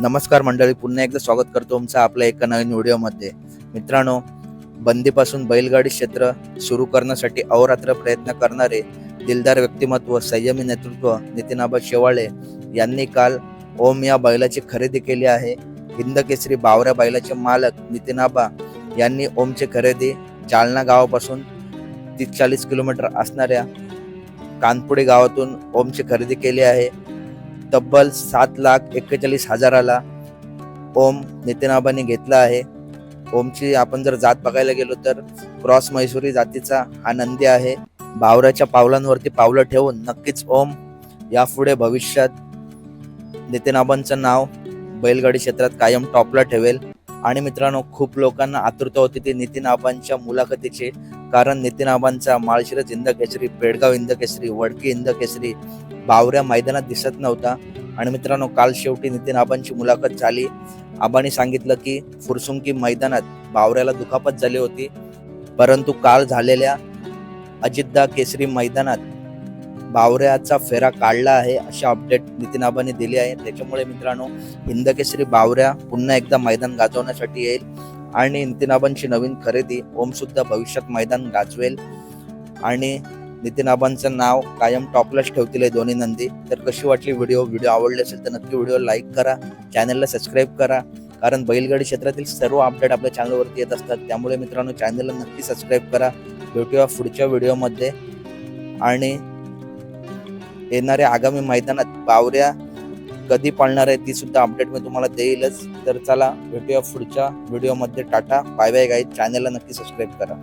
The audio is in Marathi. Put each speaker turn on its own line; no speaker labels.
नमस्कार मंडळी पुन्हा एकदा स्वागत करतो तुमचं आपल्या एका नवीन व्हिडिओमध्ये. मित्रांनो बंदीपासून बैलगाडी क्षेत्र सुरू करण्यासाठी अहोरात्र प्रयत्न करणारे दिलदार व्यक्तिमत्व संयमी नेतृत्व नितीनाबा शेवाळे यांनी काल ओम या बैलाची खरेदी केली आहे. हिंद केसरी बावऱ्या बैलाचे मालक नितीनाबा यांनी ओमची खरेदी जालना गावापासून तीस चाळीस किलोमीटर असणाऱ्या कानपुडे गावातून ओमची खरेदी केली आहे. तब्बल सात लाख एक्केचाळीस हजाराला ओम नितीनाबाने घेतला आहे. ओमची आपण जर जात बघायला गेलो तर क्रॉस मैसुरी जातीचा हा नंदी आहे. बावऱ्याच्या पावलांवरती पावलं ठेवून नक्कीच ओम यापुढे भविष्यात नितीनाबांचं नाव बैलगाडी क्षेत्रात कायम टॉपला ठेवेल. आणि मित्रांनो खूप लोकांना आतुरता होती ती नितीन आबांच्या मुलाखतीची. कारण नितीन आबांचा माळशिरस इंद केसरी पेडगाव इंद केसरी वडकी इंद केसरी बावऱ्या मैदानात दिसत नव्हता. आणि मित्रांनो काल शेवटी नितीन आबांची मुलाखत झाली. आबांनी सांगितलं की फुरसुंकी मैदानात बावऱ्याला दुखापत झाली होती. परंतु काल झालेल्या अजितदा केसरी मैदानात बावऱ्याचा फेरा काढला आहे अशी अपडेट नितीन आबांनी दिली आहे. त्याच्यामुळे मित्रांनो हिंद बावऱ्या पुन्हा एकदा मैदान गाजवण्यासाठी येईल. आणि नितीन आबांची नवीन खरेदी ओम सुद्धा भविष्यात मैदान गाजवेल. आणि नितीन आबांचं नाव कायम टॉपलाच ठेवतील आहे दोन्ही नंदी. तर कशी वाटली व्हिडिओ? व्हिडिओ आवडले असेल तर नक्की व्हिडिओ लाईक करा. चॅनलला सबस्क्राईब करा. कारण बैलगाडी क्षेत्रातील सर्व अपडेट आपल्या चॅनलवरती येत असतात. त्यामुळे मित्रांनो चॅनलला नक्की सबस्क्राईब करा. भेटूया पुढच्या व्हिडिओमध्ये. आणि येणाऱ्या आगामी मैदानात बावऱ्या कधी पळणार आहे ती सुद्धा अपडेट मी तुम्हाला देईलच. तर चला भेटूया पुढच्या व्हिडिओमध्ये टाटा बाय बाय गाईड चॅनलला नक्की सबस्क्राईब करा.